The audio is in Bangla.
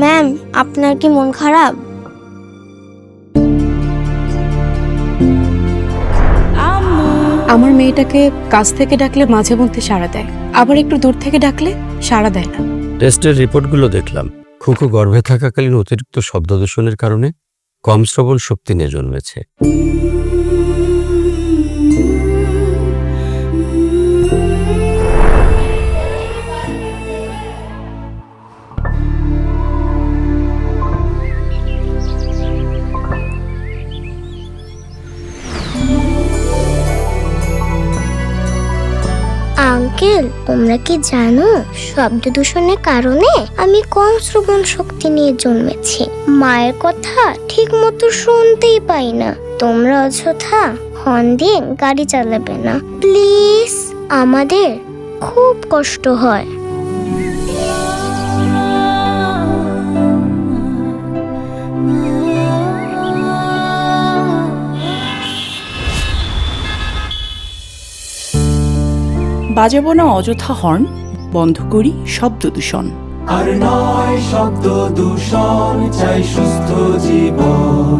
ম্যাম আপনার কি মন খারাপ? আমার মেয়েটাকে কাছ থেকে ডাকলে মাঝে মধ্যে সাড়া দেয়। আবার একটু দূর থেকে ডাকলে সাড়া দেয় না। টেস্টের রিপোর্টগুলো দেখলাম। খুকু গর্ভে থাকাকালীন অতিরিক্ত শব্দ দূষণের কারণে কম শ্রবণ শক্তি নিয়ে জন্মেছে। আঙ্কেল, তোমরা কি জানো, শব্দ দূষণের কারণে আমি কম শ্রবণ শক্তি নিয়ে জন্মেছি? মায়ের কথা ঠিক মতো শুনতেই পাই না। তোমরা অযথা হর্ন দিয়ে গাড়ি চালাবে না। প্লিজ, আমাদের খুব কষ্ট হয়। বাজাবো না অযথা হর্ন, বন্ধ করি শব্দ দূষণ। আর নয় শব্দ দূষণ, চাই সুস্থ জীবন।